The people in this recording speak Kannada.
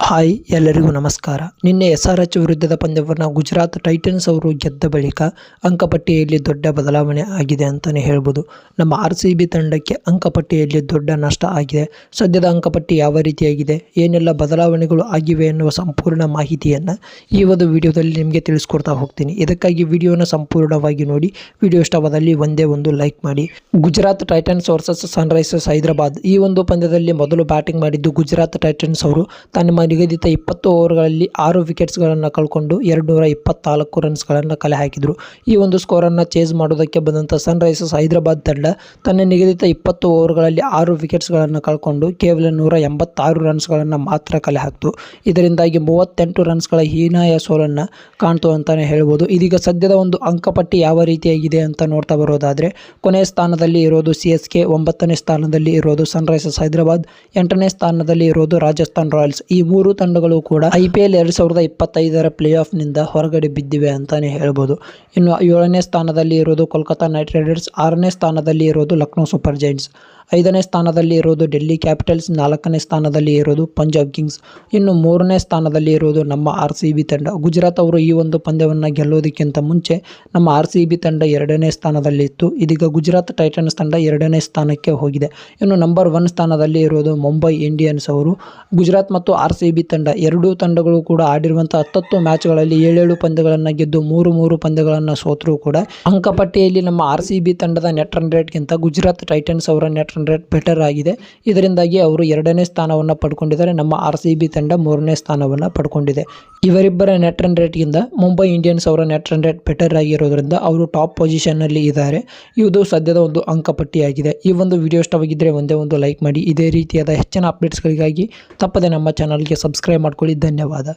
ಹಾಯ್, ಎಲ್ಲರಿಗೂ ನಮಸ್ಕಾರ. ನಿನ್ನೆ ಎಸ್ ಆರ್ ಎಚ್ ವಿರುದ್ಧದ ಪಂದ್ಯವನ್ನು ಗುಜರಾತ್ ಟೈಟನ್ಸ್ ಅವರು ಗೆದ್ದ ಬಳಿಕ ಅಂಕಪಟ್ಟಿಯಲ್ಲಿ ದೊಡ್ಡ ಬದಲಾವಣೆ ಆಗಿದೆ ಅಂತಲೇ ಹೇಳ್ಬೋದು. ನಮ್ಮ ಆರ್ ಸಿ ಬಿ ತಂಡಕ್ಕೆ ಅಂಕಪಟ್ಟಿಯಲ್ಲಿ ದೊಡ್ಡ ನಷ್ಟ ಆಗಿದೆ. ಸದ್ಯದ ಅಂಕಪಟ್ಟಿ ಯಾವ ರೀತಿಯಾಗಿದೆ, ಏನೆಲ್ಲ ಬದಲಾವಣೆಗಳು ಆಗಿವೆ ಎನ್ನುವ ಸಂಪೂರ್ಣ ಮಾಹಿತಿಯನ್ನು ಈ ಒಂದು ವಿಡಿಯೋದಲ್ಲಿ ನಿಮಗೆ ತಿಳಿಸ್ಕೊಡ್ತಾ ಹೋಗ್ತೀನಿ. ಇದಕ್ಕಾಗಿ ವಿಡಿಯೋನ ಸಂಪೂರ್ಣವಾಗಿ ನೋಡಿ, ವಿಡಿಯೋ ಇಷ್ಟವಾದಲ್ಲಿ ಒಂದೇ ಒಂದು ಲೈಕ್ ಮಾಡಿ. Gujarat Titans versus Sunrisers Hyderabad ಈ ಒಂದು ಪಂದ್ಯದಲ್ಲಿ ಮೊದಲು ಬ್ಯಾಟಿಂಗ್ ಮಾಡಿದ್ದು ಗುಜರಾತ್ ಟೈಟನ್ಸ್ ಅವರು. ತಮ್ಮ ನಿಗದಿತ ಇಪ್ಪತ್ತು ಓವರ್ಗಳಲ್ಲಿ ಆರು ವಿಕೆಟ್ಸ್ಗಳನ್ನು ಕಳ್ಕೊಂಡು ಎರಡು ನೂರ ಇಪ್ಪತ್ನಾಲ್ಕು ರನ್ಸ್ಗಳನ್ನು ಕಲೆ ಹಾಕಿದರು. ಈ ಒಂದು ಸ್ಕೋರನ್ನು ಚೇಸ್ ಮಾಡೋದಕ್ಕೆ ಬಂದಂಥ ಸನ್ರೈಸರ್ಸ್ ಹೈದರಾಬಾದ್ ತಂಡ ತನ್ನ ನಿಗದಿತ ಇಪ್ಪತ್ತು ಓವರ್ಗಳಲ್ಲಿ ಆರು ವಿಕೆಟ್ಸ್ಗಳನ್ನು ಕಳ್ಕೊಂಡು ಕೇವಲ ನೂರ ಎಂಬತ್ತಾರು ರನ್ಸ್ಗಳನ್ನು ಮಾತ್ರ ಕಲೆ ಹಾಕಿತು. ಇದರಿಂದಾಗಿ ಮೂವತ್ತೆಂಟು ರನ್ಸ್ಗಳ ಹೀನಾಯ ಸೋಲನ್ನು ಕಾಣ್ತು ಅಂತಲೇ ಹೇಳ್ಬೋದು. ಇದೀಗ ಸದ್ಯದ ಒಂದು ಅಂಕಪಟ್ಟಿ ಯಾವ ರೀತಿಯಾಗಿದೆ ಅಂತ ನೋಡ್ತಾ ಬರೋದಾದರೆ ಕೊನೆಯ ಸ್ಥಾನದಲ್ಲಿ ಇರೋದು ಸಿ ಎಸ್ ಕೆ, ಒಂಬತ್ತನೇ ಸ್ಥಾನದಲ್ಲಿ ಇರೋದು ಸನ್ರೈಸರ್ಸ್ ಹೈದರಾಬಾದ್, ಎಂಟನೇ ಸ್ಥಾನದಲ್ಲಿ ಇರೋದು ರಾಜಸ್ಥಾನ್ ರಾಯಲ್ಸ್. ಈ ಮೂರು ತಂಡಗಳು ಕೂಡ ಐ ಪಿ ಎಲ್ ಎರಡು ಸಾವಿರದ ಇಪ್ಪತ್ತೈದರ ಪ್ಲೇ ಆಫ್ನಿಂದ ಹೊರಗಡೆ ಬಿದ್ದಿವೆ ಅಂತಾನೆ ಹೇಳ್ಬೋದು. ಇನ್ನು ಏಳನೇ ಸ್ಥಾನದಲ್ಲಿ ಇರೋದು ಕೋಲ್ಕತಾ ನೈಟ್ ರೈಡರ್ಸ್, ಆರನೇ ಸ್ಥಾನದಲ್ಲಿ ಇರೋದು ಲಕ್ನೋ ಸೂಪರ್ ಜೈಂಟ್ಸ್. ಐದನೇ ಸ್ಥಾನದಲ್ಲಿ ಇರೋದು ಡೆಲ್ಲಿ ಕ್ಯಾಪಿಟಲ್ಸ್, ನಾಲ್ಕನೇ ಸ್ಥಾನದಲ್ಲಿ ಇರೋದು ಪಂಜಾಬ್ ಕಿಂಗ್ಸ್, ಇನ್ನು ಮೂರನೇ ಸ್ಥಾನದಲ್ಲಿ ಇರೋದು ನಮ್ಮ ಆರ್ ಸಿ ಬಿ ತಂಡ. ಗುಜರಾತ್ ಅವರು ಈ ಒಂದು ಪಂದ್ಯವನ್ನು ಗೆಲ್ಲೋದಕ್ಕಿಂತ ಮುಂಚೆ ನಮ್ಮ ಆರ್ ಸಿ ಬಿ ತಂಡ ಎರಡನೇ ಸ್ಥಾನದಲ್ಲಿತ್ತು ಇದೀಗ ಗುಜರಾತ್ ಟೈಟನ್ಸ್ ತಂಡ ಎರಡನೇ ಸ್ಥಾನಕ್ಕೆ ಹೋಗಿದೆ. ಇನ್ನು ನಂಬರ್ ಒನ್ ಸ್ಥಾನದಲ್ಲಿ ಇರೋದು ಮುಂಬೈ ಇಂಡಿಯನ್ಸ್ ಅವರು. ಗುಜರಾತ್ ಮತ್ತು ಆರ್ ಸಿ ಬಿ ತಂಡ ಎರಡೂ ತಂಡಗಳು ಕೂಡ ಆಡಿರುವಂಥ ಹತ್ತತ್ತು ಮ್ಯಾಚ್ಗಳಲ್ಲಿ ಏಳೇಳು ಪಂದ್ಯಗಳನ್ನು ಗೆದ್ದು ಮೂರು ಮೂರು ಪಂದ್ಯಗಳನ್ನು ಸೋತರೂ ಕೂಡ ಅಂಕಪಟ್ಟಿಯಲ್ಲಿ ನಮ್ಮ ಆರ್ ಸಿ ಬಿ ತಂಡದ ನೆಟ್ ರನ್ ರೇಟ್ಗಿಂತ ಗುಜರಾತ್ ಟೈಟನ್ಸ್ ಅವರ ನೆಟ್ ರೇಟ್ ಬೆಟರ್ ಆಗಿದೆ. ಇದರಿಂದಾಗಿ ಅವರು ಎರಡನೇ ಸ್ಥಾನವನ್ನು ಪಡ್ಕೊಂಡಿದ್ದಾರೆ. ನಮ್ಮ ಆರ್ ಸಿ ಬಿ ತಂಡ ಮೂರನೇ ಸ್ಥಾನವನ್ನು ಪಡ್ಕೊಂಡಿದೆ. ಇವರಿಬ್ಬರ ನೆಟ್ ರನ್ ರೇಟ್ಗಿಂತ ಮುಂಬೈ ಇಂಡಿಯನ್ಸ್ ಅವರ ನೆಟ್ ರನ್ ರೇಟ್ ಬೆಟರ್ ಆಗಿರೋದ್ರಿಂದ ಅವರು ಟಾಪ್ ಪೊಸಿಷನ್ನಲ್ಲಿ ಇದ್ದಾರೆ. ಇದು ಸದ್ಯದ ಒಂದು ಅಂಕಪಟ್ಟಿಯಾಗಿದೆ ಈ ಒಂದು ವಿಡಿಯೋ ಇಷ್ಟವಾಗಿದ್ದರೆ ಒಂದೇ ಒಂದು ಲೈಕ್ ಮಾಡಿ. ಇದೇ ರೀತಿಯಾದ ಹೆಚ್ಚಿನ ಅಪ್ಡೇಟ್ಸ್ಗಳಿಗಾಗಿ ತಪ್ಪದೆ ನಮ್ಮ ಚಾನಲ್ಗೆ ಸಬ್ಸ್ಕ್ರೈಬ್ ಮಾಡ್ಕೊಳ್ಳಿ. ಧನ್ಯವಾದ.